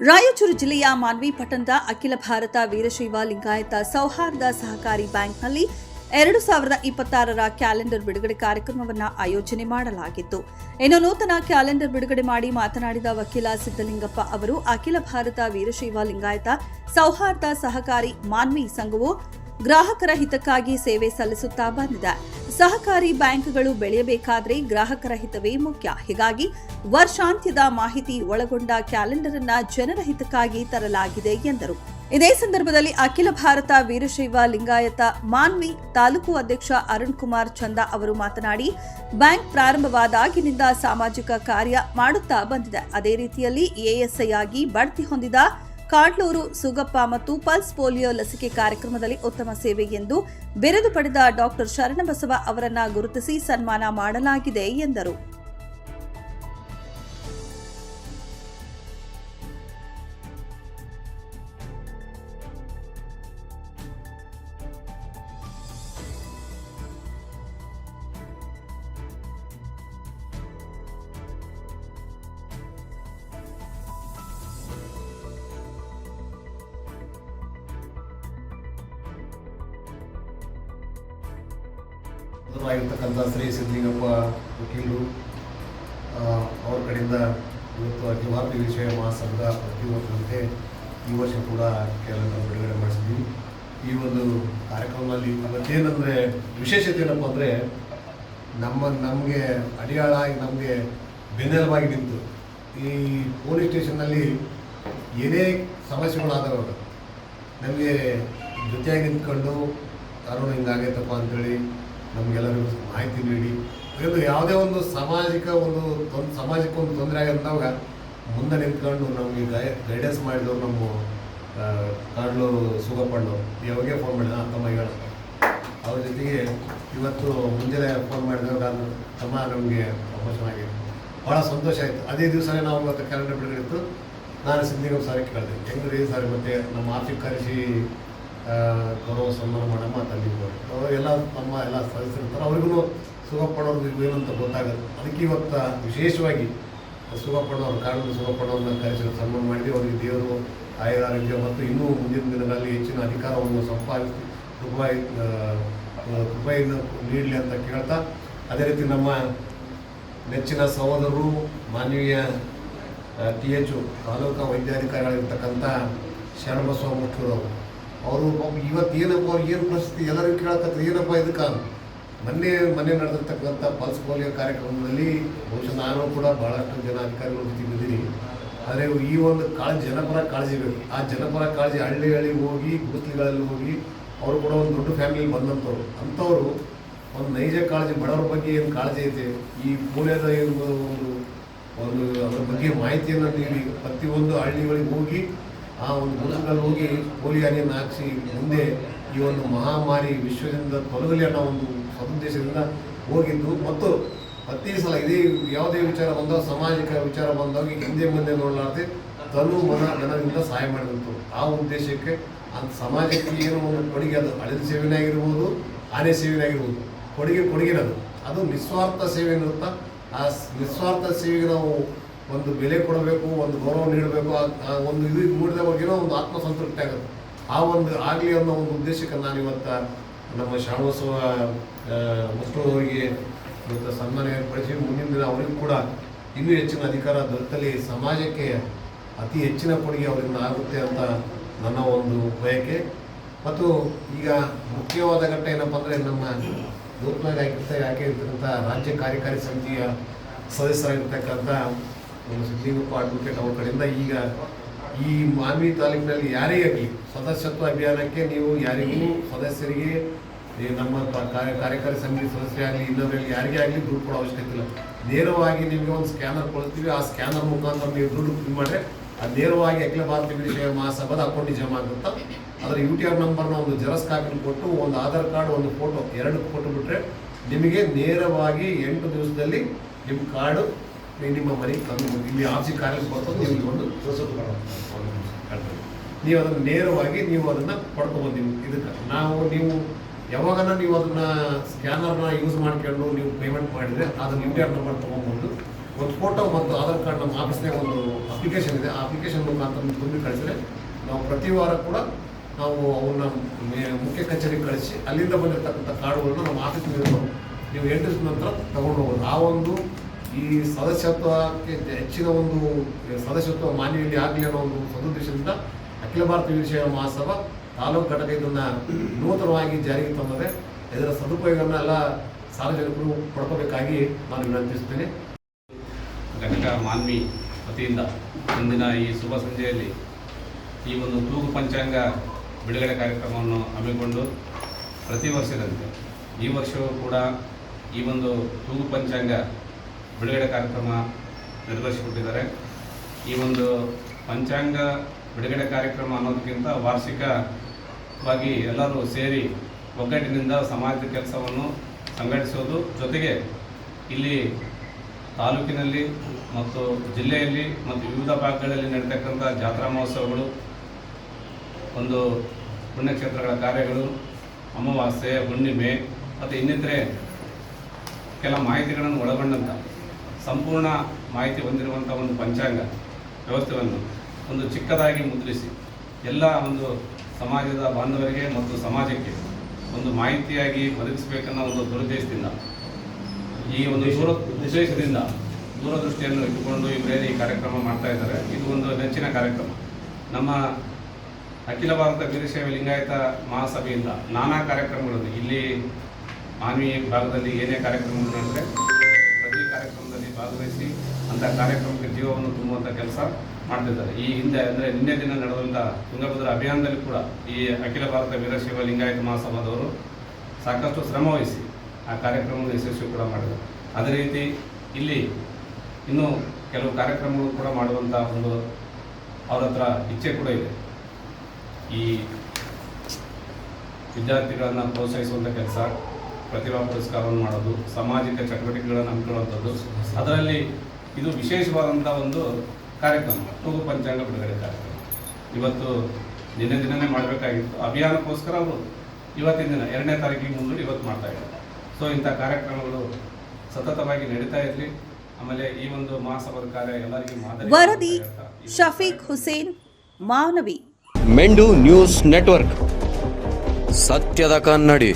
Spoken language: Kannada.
ರಾಯಚೂರು ಜಿಲ್ಲೆಯ ಮಾನ್ವಿ ಪಟ್ಟಣದ ಅಖಿಲ ಭಾರತ ವೀರಶೈವ ಲಿಂಗಾಯತ ಸೌಹಾರ್ದ ಸಹಕಾರಿ ಬ್ಯಾಂಕ್ನಲ್ಲಿ ಎರಡು ಸಾವಿರದ ಇಪ್ಪತ್ತಾರರ ಕ್ಯಾಲೆಂಡರ್ ಬಿಡುಗಡೆ ಕಾರ್ಯಕ್ರಮವನ್ನು ಆಯೋಜನೆ ಮಾಡಲಾಗಿತ್ತು. ಇನ್ನು ನೂತನ ಕ್ಯಾಲೆಂಡರ್ ಬಿಡುಗಡೆ ಮಾಡಿ ಮಾತನಾಡಿದ ವಕೀಲ ಸಿದ್ದಲಿಂಗಪ್ಪ ಅವರು, ಅಖಿಲ ಭಾರತ ವೀರಶೈವ ಲಿಂಗಾಯತ ಸೌಹಾರ್ದ ಸಹಕಾರಿ ಮಾನ್ವಿ ಸಂಘವು ಗ್ರಾಹಕರ ಹಿತಕ್ಕಾಗಿ ಸೇವೆ ಸಲ್ಲಿಸುತ್ತಾ ಬಂದಿದೆ. ಸಹಕಾರಿ ಬ್ಯಾಂಕ್ಗಳು ಬೆಳೆಯಬೇಕಾದ್ರೆ ಗ್ರಾಹಕರ ಹಿತವೇ ಮುಖ್ಯ. ಹೀಗಾಗಿ ವರ್ಷಾಂತ್ಯದ ಮಾಹಿತಿ ಒಳಗೊಂಡ ಕ್ಯಾಲೆಂಡರ್ ಅನ್ನ ಜನರ ಹಿತಕ್ಕಾಗಿ ತರಲಾಗಿದೆ ಎಂದರು. ಇದೇ ಸಂದರ್ಭದಲ್ಲಿ ಅಖಿಲ ಭಾರತ ವೀರಶೈವ ಲಿಂಗಾಯತ ಮಾನ್ವಿ ತಾಲೂಕು ಅಧ್ಯಕ್ಷ ಅರುಣ್ ಕುಮಾರ್ ಚಂದ ಅವರು ಮಾತನಾಡಿ, ಬ್ಯಾಂಕ್ ಪ್ರಾರಂಭವಾದಾಗಿನಿಂದ ಸಾಮಾಜಿಕ ಕಾರ್ಯ ಮಾಡುತ್ತಾ ಬಂದಿದೆ. ಅದೇ ರೀತಿಯಲ್ಲಿ ಎಎಸ್ಐ ಆಗಿ ಬಡ್ತಿ ಹೊಂದಿದ ಕಾಡ್ಲೂರು ಸುಗಪ್ಪ ಮತ್ತು ಪಲ್ಸ್ ಪೋಲಿಯೋ ಲಸಿಕೆ ಕಾರ್ಯಕ್ರಮದಲ್ಲಿ ಉತ್ತಮ ಸೇವೆ ಎಂದು ಬಿರುದು ಪಡೆದ ಡಾಕ್ಟರ್ ಶರಣಬಸವ ಅವರನ್ನ ಗುರುತಿಸಿ ಸನ್ಮಾನ ಮಾಡಲಾಗಿದೆ ಎಂದರು. ಆಗಿರ್ತಕ್ಕಂಥ ಶ್ರೀ ಸಿದ್ದಲಿಂಗಪ್ಪ ವಕೀಲರು ಅವ್ರ ಕಡೆಯಿಂದ ಇವತ್ತು ಅಖಿಲ ವಿಷಯ ಮಹಾಸಂಘ ಪ್ರತಿ ಈ ವರ್ಷ ಕೂಡ ಕೆಲವನ್ನು ಬಿಡುಗಡೆ ಮಾಡಿಸಿದ್ವಿ. ಈ ಒಂದು ಕಾರ್ಯಕ್ರಮದಲ್ಲಿ ಇವತ್ತೇನೆಂದರೆ ವಿಶೇಷತೆ ಏನಪ್ಪ ಅಂದರೆ ನಮ್ಮ, ನಮಗೆ ಅಡಿಯಾಳಾಗಿ ನಮಗೆ ಬೆನ್ನೆಲುಬಾಗಿ ನಿಂತು ಈ ಪೊಲೀಸ್ ಸ್ಟೇಷನ್ನಲ್ಲಿ ಏನೇ ಸಮಸ್ಯೆಗಳಾದರೂ ನಮಗೆ ಜೊತೆಯಾಗಿ ನಿಂತ್ಕೊಂಡು ಕಾನೂನು ಹಿಂಗಾಗೈತಪ್ಪ ಅಂತೇಳಿ ನಮಗೆಲ್ಲರಿಗೂ ಮಾಹಿತಿ ನೀಡಿ. ಇದು ಯಾವುದೇ ಒಂದು ಸಾಮಾಜಿಕ ಒಂದು ತೊಂದ್ ಸಾಮಾಜಿಕ ಒಂದು ತೊಂದರೆ ಆಗಿರ್ತಾವಾಗ ಮುಂದೆ ನಿಂತ್ಕೊಂಡು ನಮಗೆ ಗೈ ಗೈಡೆನ್ಸ್ ಮಾಡಿದವರು ನಮ್ಮ ಕಾಡ್ಲು ಸುಗಪ್ಪಣ್ಣು ಯಾವಾಗೇ ಫೋನ್ ಮಾಡಿದ. ತಮ್ಮ ಹೇಳ ಅವ್ರ ಜೊತೆಗೆ ಇವತ್ತು ಮುಂಜಾನೆ ಫೋನ್ ಮಾಡಿದಾಗ ನಾನು, ತಮ್ಮ ನಮಗೆ ಪ್ರಮೋಷನ್ ಆಗಿದೆ. ಭಾಳ ಸಂತೋಷ ಆಯಿತು. ಅದೇ ದಿವಸನೇ ನಾವು ಇವತ್ತು ಕ್ಯಾಲೆಂಡರ್ ಬಿಡುಗಡೆ ಇತ್ತು. ನಾನು ಸಿದ್ಧಿಗಮ್ ಸಾರಿ ಕೇಳಿದೆ. ಹೆಂಗ್ರಿ ಸಾರಿ ಮತ್ತೆ ನಮ್ಮ ಆರ್ಥಿಕ ಕರೆಸಿ ಗೌರವ ಸನ್ಮಾನ ಮಾಡಮ್ಮ ಅವರು ಎಲ್ಲ ತಮ್ಮ ಎಲ್ಲ ಸದಸ್ಯರಿರ್ತಾರೆ. ಅವ್ರಿಗೂ ಸುಗಪ್ಪಣ್ಣವ್ರದ್ದು ಏನಂತ ಗೊತ್ತಾಗುತ್ತೆ ಅದಕ್ಕೆ ಇವತ್ತು ವಿಶೇಷವಾಗಿ ಸುಗಪ್ಪಣ್ಣವ್ರು ಕಾರಣದ ಸುಗಪ್ಪಣ್ಣವ್ರನ್ನ ಕರೆಸಿ ಸನ್ಮಾನ ಮಾಡಿ ಅವರಿಗೆ ದೇವರು ಆಯುರ ಆರೋಗ್ಯ ಮತ್ತು ಇನ್ನೂ ಮುಂದಿನ ದಿನಗಳಲ್ಲಿ ಹೆಚ್ಚಿನ ಅಧಿಕಾರವನ್ನು ಸಂಪಾದಿಸಿ ರೂಪಾಯಿ ಕೃಪೆಯನ್ನು ನೀಡಲಿ ಅಂತ ಕೇಳ್ತಾ, ಅದೇ ರೀತಿ ನಮ್ಮ ನೆಚ್ಚಿನ ಸಹೋದರರು ಮಾನವೀಯ ಟಿ ಎಚ್ ತಾಲೂಕಾ ವೈದ್ಯಾಧಿಕಾರಿಗಳಿರ್ತಕ್ಕಂಥ ಶರಣಬಸವ ಮುಖ್ಯರವರು ಅವರು ಇವತ್ತು ಏನಪ್ಪ ಅವ್ರು ಏನು ಪರಿಸ್ಥಿತಿ? ಎಲ್ಲರೂ ಕೇಳಕತ್ತಾರೆ, ಏನಪ್ಪ ಇದಕ್ಕೆ ಮೊನ್ನೆ ಮೊನ್ನೆ ನಡೆದಿರ್ತಕ್ಕಂಥ ಪಲ್ಸ್ ಪೋಲಿಯೋ ಕಾರ್ಯಕ್ರಮದಲ್ಲಿ ಬಹುಶಃ ನಾನು ಕೂಡ ಭಾಳಷ್ಟು ಜನ ಅಧಿಕಾರಿಗಳು ಜೊತೆ ಆದರೆ ಈ ಒಂದು ಕಾಳಜಿ, ಜನಪರ ಕಾಳಜಿ ಬೇಕು. ಆ ಜನಪರ ಕಾಳಜಿ ಹಳ್ಳಿ ಹಳ್ಳಿ ಹೋಗಿ, ಗುಡಿಸಲುಗಳಲ್ಲಿ ಹೋಗಿ, ಅವರು ಕೂಡ ಒಂದು ದೊಡ್ಡ ಫ್ಯಾಮಿಲಿ ಬಂದಂಥವ್ರು. ಅಂಥವ್ರು ಒಂದು ನೈಜ ಕಾಳಜಿ, ಬಡವರ ಬಗ್ಗೆ ಏನು ಕಾಳಜಿ ಐತೆ? ಈ ಪೋಲಿಯೋದ ಏನು ಒಂದು ಒಂದು ಅದ್ರ ಬಗ್ಗೆ ಮಾಹಿತಿಯನ್ನು ನೀಡಿ, ಪ್ರತಿಯೊಂದು ಹಳ್ಳಿಗಳಿಗೆ ಹೋಗಿ ಆ ಒಂದು ಗುಂಪಿನಲ್ಲಿ ಹೋಗಿ ಪೋಲಿಯೋನಿಯನ್ನು ಹಾಕಿಸಿ ಮುಂದೆ ಈ ಒಂದು ಮಹಾಮಾರಿ ವಿಶ್ವದಿಂದ ತೊಲಗಲಿ ಅನ್ನೋ ಒಂದು ಸದುದ್ದೇಶದಿಂದ ಹೋಗಿದ್ದು. ಮತ್ತು ಪ್ರತಿ ಸಲ ಇದೇ ಯಾವುದೇ ವಿಚಾರ ಬಂದಾಗ, ಸಾಮಾಜಿಕ ವಿಚಾರ ಬಂದಾಗ ಹಿಂದೆ ಮುಂದೆ ನೋಡಲಾರದೆ ತನು ಮನ ಧನದಿಂದ ಸಹಾಯ ಮಾಡಿದಂತು ಆ ಉದ್ದೇಶಕ್ಕೆ ಅದು ಸಮಾಜಕ್ಕೆ ಏನು ಒಂದು ಕೊಡುಗೆ, ಅದು ಹಳೆದ ಸೇವೆನೇ ಆಗಿರ್ಬೋದು ಆನೆ ಸೇವೆನೇ ಆಗಿರ್ಬೋದು. ಕೊಡುಗೆ ಕೊಡುಗೆ ಅದು ನಿಸ್ವಾರ್ಥ ಸೇವೆ ಇರುತ್ತಾ ಆ ನಿಸ್ವಾರ್ಥ ಸೇವೆಗೆ ನಾವು ಒಂದು ಬೆಲೆ ಕೊಡಬೇಕು, ಒಂದು ಗೌರವ ನೀಡಬೇಕು ಒಂದು ಇದು ಮೂಡಿದವಾಗೇನೋ ಒಂದು ಆತ್ಮಸಂತೃಪ್ತಿ ಆಗುತ್ತೆ. ಆ ಒಂದು ಆಗಲಿ ಅನ್ನೋ ಒಂದು ಉದ್ದೇಶಕ್ಕೆ ನಾನು ಇವತ್ತ ನಮ್ಮ ಶ್ರಾವಣೋತ್ಸವ ಮುಸ್ಲಿಮರಿಗೆ ಇವತ್ತು ಸನ್ಮಾನ ಏರ್ಪಡಿಸಿ ಮುಂದಿನ ದಿನ ಅವರಿಗೂ ಕೂಡ ಇನ್ನೂ ಹೆಚ್ಚಿನ ಅಧಿಕಾರ ದೊರೆತಲ್ಲಿ ಸಮಾಜಕ್ಕೆ ಅತಿ ಹೆಚ್ಚಿನ ಕೊಡುಗೆ ಅವರಿಂದ ಆಗುತ್ತೆ ಅಂತ ನನ್ನ ಒಂದು ಬಯಕೆ. ಮತ್ತು ಈಗ ಮುಖ್ಯವಾದ ಘಟ್ಟ ಏನಪ್ಪ ಅಂದರೆ ನಮ್ಮ ನೂತನ ಆಗಿರ್ತ ಯಾಕೆ ಇರ್ತಕ್ಕಂಥ ರಾಜ್ಯ ಕಾರ್ಯಕಾರಿ ಸಮಿತಿಯ ಸದಸ್ಯರಾಗಿರ್ತಕ್ಕಂಥ ನಮ್ಮ ಸಿದ್ಲಿಂಗಪ್ಪ ಅಡ್ವೊಕೇಟ್ ಅವ್ರ ಕಡೆಯಿಂದ ಈಗ ಈ ಮಾನ್ವಿ ತಾಲೂಕಿನಲ್ಲಿ ಯಾರೇ ಆಗಲಿ ಸದಸ್ಯತ್ವ ಅಭಿಯಾನಕ್ಕೆ ನೀವು ಯಾರಿಗೂ ಸದಸ್ಯರಿಗೆ ನಮ್ಮ ಕಾರ್ಯ- ಕಾರ್ಯಕಾರಿ ಸಮಿತಿ ಆಗಲಿ ಇನ್ನೊಬ್ಬರಲ್ಲಿ ಯಾರಿಗೇ ಆಗಲಿ ದುಡ್ಡು ಕೊಡೋ ಅವಶ್ಯಕತೆ ಇಲ್ಲ. ನೇರವಾಗಿ ನಿಮಗೆ ಒಂದು ಸ್ಕ್ಯಾನರ್ ಕೊಡ್ತೀವಿ, ಆ ಸ್ಕ್ಯಾನರ್ ಮುಖಾಂತರ ನೀವು ದುಡ್ಡು ಇದು ಮಾಡಿದ್ರೆ ಅದು ನೇರವಾಗಿ ಅಖಿಲ ಭಾರತ ವಿಷಯ ಮಹಾಸಭಾದ ಅಕೌಂಟಿಗೆ ಜಮಾ ಆಗುತ್ತಾ, ಅದರ ಯು ಟಿ ಆರ್ ನಂಬರ್ನ ಒಂದು ಜೆರಾಕ್ಸ್ ಕಾಪಿ ಕೊಟ್ಟು, ಒಂದು ಆಧಾರ್ ಕಾರ್ಡ್, ಒಂದು ಫೋಟೋ ಎರಡು ಫೋಟೋ ಬಿಟ್ಟರೆ ನಿಮಗೆ ನೇರವಾಗಿ ಎಂಟು ದಿವಸದಲ್ಲಿ ನಿಮ್ಮ ಕಾರ್ಡು ನಿಮ್ಮ ಮನೆಗೆ ತಂದು ಇಲ್ಲಿ ಆಫೀಸ್ ಕಾರ್ಯಕ್ಕೆ ಬರ್ತದೆ ನೀವು ಒಂದು ನೀವು ಅದನ್ನು ನೇರವಾಗಿ ನೀವು ಅದನ್ನು ಪಡ್ಕೊಬೋದು ನೀವು. ಇದಕ್ಕೆ ನಾವು, ನೀವು ಯಾವಾಗನ ನೀವು ಅದನ್ನ ಸ್ಕ್ಯಾನರ್ನ ಯೂಸ್ ಮಾಡ್ಕೊಂಡು ನೀವು ಪೇಮೆಂಟ್ ಮಾಡಿದರೆ ಅದನ್ನು ಇಂಡಿಯಾ ನಂಬರ್ ತೊಗೊಬೋದು ಒಂದು ಫೋಟೋ ಮತ್ತು ಆಧಾರ್ ಕಾರ್ಡ್ ನಮ್ಮ ಆಫೀಸ್ನಾಗ ಒಂದು ಅಪ್ಲಿಕೇಶನ್ ಇದೆ. ಆ ಅಪ್ಲಿಕೇಶನ್ ಮುಖಾಂತರ ನೀವು ತುಂಬಿ ಕಳಿಸಿದ್ರೆ ನಾವು ಪ್ರತಿ ವಾರ ಕೂಡ ನಾವು ಅವನ್ನ ಮುಖ್ಯ ಕಚೇರಿಗೆ ಕಳಿಸಿ ಅಲ್ಲಿಂದ ಬಂದಿರತಕ್ಕಂಥ ಕಾರ್ಡುಗಳನ್ನು ನಮ್ಮ ಆಫೀಸ್ ನೀವು ಎಂಟ್ರಿಸ್ ನಂತರ ತಗೊಂಡು ಹೋಗೋದು ಆ ಒಂದು ಈ ಸದಸ್ಯತ್ವಕ್ಕೆ ಹೆಚ್ಚಿನ ಒಂದು ಸದಸ್ಯತ್ವ ಮಾನ್ಯತೆ ಆಗಲಿ ಅನ್ನೋ ಒಂದು ಸದುದ್ದೇಶದಿಂದ ಅಖಿಲ ಭಾರತ ವಿಷಯ ಮಹಾಸಭಾ ತಾಲೂಕು ಘಟಕ ಇದನ್ನು ನೂತನವಾಗಿ ಜಾರಿಗೆ ತಂದಿದೆ. ಇದರ ಸದುಪಯೋಗವನ್ನು ಎಲ್ಲ ಸಾರ್ವಜನಿಕರು ಪಡ್ಕೋಬೇಕಾಗಿ ನಾನು ವಿನಂತಿಸ್ತೇನೆ ಘಟಕ ಮಾನ್ವಿ ವತಿಯಿಂದ ಇಂದಿನ ಈ ಶುಭ ಸಂಜೆಯಲ್ಲಿ ಈ ಒಂದು ತೂಗು ಪಂಚಾಂಗ ಬಿಡುಗಡೆ ಕಾರ್ಯಕ್ರಮವನ್ನು ಹಮ್ಮಿಕೊಂಡು ಪ್ರತಿ ವರ್ಷದಂತೆ ಈ ವರ್ಷವೂ ಕೂಡ ಈ ಒಂದು ತೂಗು ಪಂಚಾಂಗ ಬಿಡುಗಡೆ ಕಾರ್ಯಕ್ರಮ ನಿರ್ವಹಿಸಿಕೊಟ್ಟಿದ್ದಾರೆ. ಈ ಒಂದು ಪಂಚಾಂಗ ಬಿಡುಗಡೆ ಕಾರ್ಯಕ್ರಮ ಅನ್ನೋದಕ್ಕಿಂತ ವಾರ್ಷಿಕವಾಗಿ ಎಲ್ಲರೂ ಸೇರಿ ಒಗ್ಗಟ್ಟಿನಿಂದ ಸಮಾಜದ ಕೆಲಸವನ್ನು ಸಂಘಟಿಸೋದು, ಜೊತೆಗೆ ಇಲ್ಲಿ ತಾಲೂಕಿನಲ್ಲಿ ಮತ್ತು ಜಿಲ್ಲೆಯಲ್ಲಿ ಮತ್ತು ವಿವಿಧ ಭಾಗಗಳಲ್ಲಿ ನಡೀತಕ್ಕಂಥ ಜಾತ್ರಾ ಮಹೋತ್ಸವಗಳು, ಒಂದು ಪುಣ್ಯಕ್ಷೇತ್ರಗಳ ಕಾರ್ಯಗಳು, ಅಮಾವಾಸ್ಯೆ, ಹುಣ್ಣಿಮೆ ಮತ್ತು ಇನ್ನಿತರೆ ಕೆಲ ಮಾಹಿತಿಗಳನ್ನು ಒಳಗೊಂಡಂಥ ಸಂಪೂರ್ಣ ಮಾಹಿತಿ ಹೊಂದಿರುವಂಥ ಒಂದು ಪಂಚಾಂಗ ವ್ಯವಸ್ಥೆಯನ್ನು ಒಂದು ಚಿಕ್ಕದಾಗಿ ಮುದ್ರಿಸಿ ಎಲ್ಲ ಒಂದು ಸಮಾಜದ ಬಾಂಧವರಿಗೆ ಮತ್ತು ಸಮಾಜಕ್ಕೆ ಒಂದು ಮಾಹಿತಿಯಾಗಿ ಒದಗಿಸಬೇಕನ್ನೋ ಒಂದು ದುರುದ್ದೇಶದಿಂದ, ಈ ಒಂದು ದೂರ ಉದ್ದೇಶದಿಂದ ದೂರದೃಷ್ಟಿಯನ್ನು ಇಟ್ಟುಕೊಂಡು ಇವರೇನು ಈ ಕಾರ್ಯಕ್ರಮ ಮಾಡ್ತಾ ಇದ್ದಾರೆ. ಇದು ಒಂದು ನೆಚ್ಚಿನ ಕಾರ್ಯಕ್ರಮ. ನಮ್ಮ ಅಖಿಲ ಭಾರತ ವೀರಶೈವ ಲಿಂಗಾಯತ ಮಹಾಸಭೆಯಿಂದ ನಾನಾ ಕಾರ್ಯಕ್ರಮಗಳನ್ನು, ಇಲ್ಲಿ ಮಾನವೀಯ ಭಾಗದಲ್ಲಿ ಏನೇ ಕಾರ್ಯಕ್ರಮಗಳು ನಡೆದರೆ ಅಂಥ ಕಾರ್ಯಕ್ರಮಕ್ಕೆ ಜೀವವನ್ನು ತುಂಬುವಂಥ ಕೆಲಸ ಮಾಡ್ತಿದ್ದಾರೆ. ಈ ಹಿಂದೆ ಅಂದರೆ ನಿನ್ನೆ ದಿನ ನಡೆದಂತ ತುಂಗಭದ್ರ ಅಭಿಯಾನದಲ್ಲಿ ಕೂಡ ಈ ಅಖಿಲ ಭಾರತ ವೀರಶೈವ ಲಿಂಗಾಯತ ಮಹಾಸಭಾದವರು ಸಾಕಷ್ಟು ಶ್ರಮವಹಿಸಿ ಆ ಕಾರ್ಯಕ್ರಮವನ್ನು ಯಶಸ್ವಿ ಕೂಡ ಮಾಡಿದರು. ಅದೇ ರೀತಿ ಇಲ್ಲಿ ಇನ್ನೂ ಕೆಲವು ಕಾರ್ಯಕ್ರಮಗಳು ಕೂಡ ಮಾಡುವಂಥ ಒಂದು ಅವರ ಹತ್ರ ಇಚ್ಛೆ ಕೂಡ ಇದೆ. ಈ ವಿದ್ಯಾರ್ಥಿಗಳನ್ನು ಪ್ರೋತ್ಸಾಹಿಸುವಂಥ ಕೆಲಸ, ಪ್ರತಿಭಾ ಪುರಸ್ಕಾರವನ್ನು ಮಾಡೋದು, ಸಾಮಾಜಿಕ ಚಟುವಟಿಕೆಗಳನ್ನು ಹಮ್ಮಿಕೊಳ್ಳುವಂಥದ್ದು, ಅದರಲ್ಲಿ ಇದು ವಿಶೇಷವಾದಂಥ ಒಂದು ಕಾರ್ಯಕ್ರಮ ತೂಗು ಪಂಚಾಂಗ ಬಿಡುಗಡೆ ಕಾರ್ಯಕ್ರಮ. ಇವತ್ತು ನಿನ್ನೆ ದಿನನೇ ಮಾಡಬೇಕಾಗಿತ್ತು. ಅಭಿಯಾನಕ್ಕೋಸ್ಕರ ಅವರು ಇವತ್ತಿನ ದಿನ ಎರಡನೇ ತಾರೀಕಿಗೆ ಮುಂದೂಡಿ ಇವತ್ತು ಮಾಡ್ತಾ ಇದ್ದಾರೆ. ಸೊ ಇಂಥ ಕಾರ್ಯಕ್ರಮಗಳು ಸತತವಾಗಿ ನಡೀತಾ ಇರಲಿ. ಆಮೇಲೆ ಈ ಒಂದು ಮಹಾಸಭಾದ ಕಾರ್ಯ ಎಲ್ಲರಿಗೂ ಮಾದರಿ ವರದಿ ಶಫೀಕ್ ಹುಸೇನ್ ಮಾನವಿ. ಮೆಂಡು ನ್ಯೂಸ್ ನೆಟ್ವರ್ಕ್. ಸತ್ಯದ ಕನ್ನಡಿ.